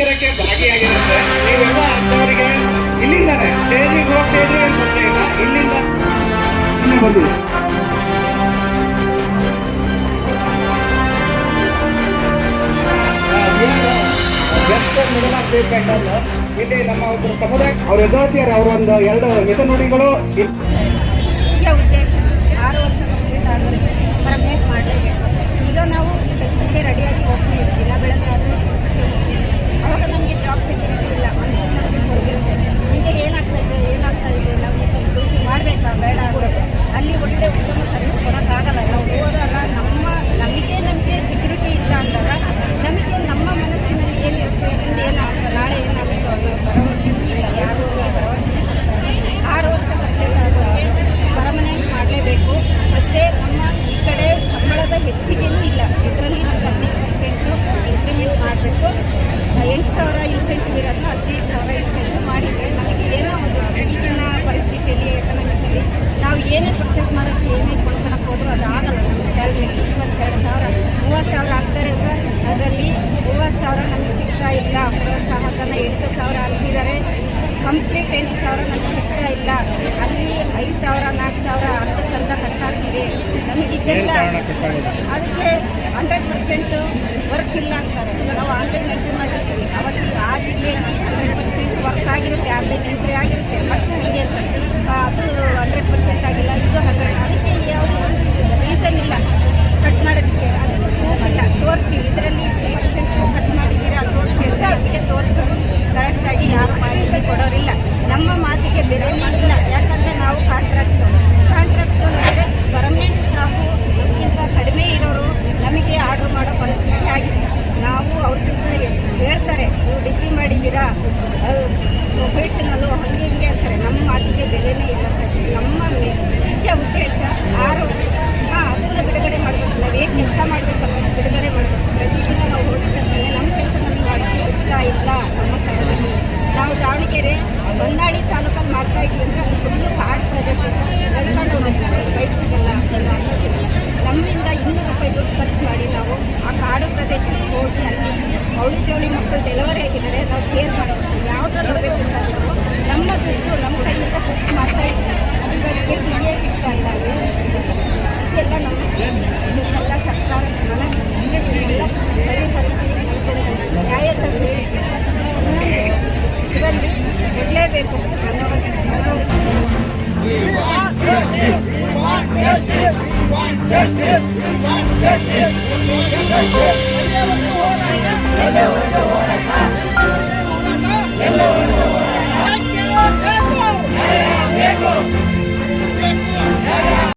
ಕಲ್ಚರಕ್ಕೆ ಭಾಗಿಯಾಗಿರುತ್ತೆ. ನೀವೆಲ್ಲ ಅಂತವರಿಗೆ ಇಲ್ಲಿಂದಾನೆ. ಸ್ಟೇಜಿಗೆ ಹೋಗ್ತಾ ಇದ್ರೆ ತೊಂದರೆ ಇಲ್ಲ. ಇಲ್ಲಿಂದ ಇಲ್ಲಿ ನಮ್ಮ ಒಬ್ಬರು ಒಂದು ಎರಡು ಮುಖ್ಯ ಉದ್ದೇಶ, ಆರು ವರ್ಷ ಕಂಪ್ಲೀಟ್ ಈಗ ನಾವು ಕೆಲಸಕ್ಕೆ ರೆಡಿ ಮಾಡಿರೋದನ್ನ ಹದಿನೈದು ಸಾವಿರ ಇಟ್ಟು ಮಾಡಿದರೆ ನಮಗೆ ಏನೋ ಒಂದು ಈಗಿನ ಪರಿಸ್ಥಿತಿಯಲ್ಲಿ ಎಕನಾಮಿಕಲ್ಲಿ ನಾವು ಏನೇ ಪರ್ಚೇಸ್ ಮಾಡೋಕ್ಕೆ ಏನೇ ಕೊಂಡ್ಕೊಳಕ್ಕೆ ಹೋದರೂ ಅದು ಆಗಲ್ಲ ನಮಗೆ ಸ್ಯಾಲ್ರಿ ಇಪ್ಪತ್ತೆರಡು ಸಾವಿರ ಮೂವತ್ತು ಸಾವಿರ ಆಗ್ತಾರೆ ಸರ್. ಅದರಲ್ಲಿ ಮೂವತ್ತು ಸಾವಿರ ನಮಗೆ ಸಿಗ್ತಾ ಇಲ್ಲ. ಮೂವತ್ತು ಸಾವಿರ ಎಂಟು ಸಾವಿರ ಅಂತಿದ್ದಾರೆ. ಕಂಪ್ಲೀಟ್ ಎಂಟು ಸಾವಿರ ನಮಗೆ ಸಿಗ್ತಾ ಇಲ್ಲ. ಅಲ್ಲಿ ಐದು ಸಾವಿರ ನಾಲ್ಕು ಸಾವಿರ ಅರ್ಧಕ್ಕರ್ಧ ಕಟ್ಟಾಗ್ತಿದೆ ನಮಗಿದ್ದೆಲ್ಲ ಅದಕ್ಕೆ ಹಂಡ್ರೆಡ್ ಪರ್ಸೆಂಟು ವರ್ಕ್ ಇಲ್ಲ ಅಂತಾರೆ. ನಾವು ಆನ್ಲೈನ್ ಆಗ್ತಾ ಇದ್ವಿ ಅಂದರೆ ಒಂದು ಫುಲ್ಲು ಕಾಡು ಪ್ರದೇಶ ಸರ್ ನಡ್ಕೊಂಡು ಹೋಗ್ತಾರೆ ಬೈಕ್ ಸಿಗಲ್ಲ Let's go.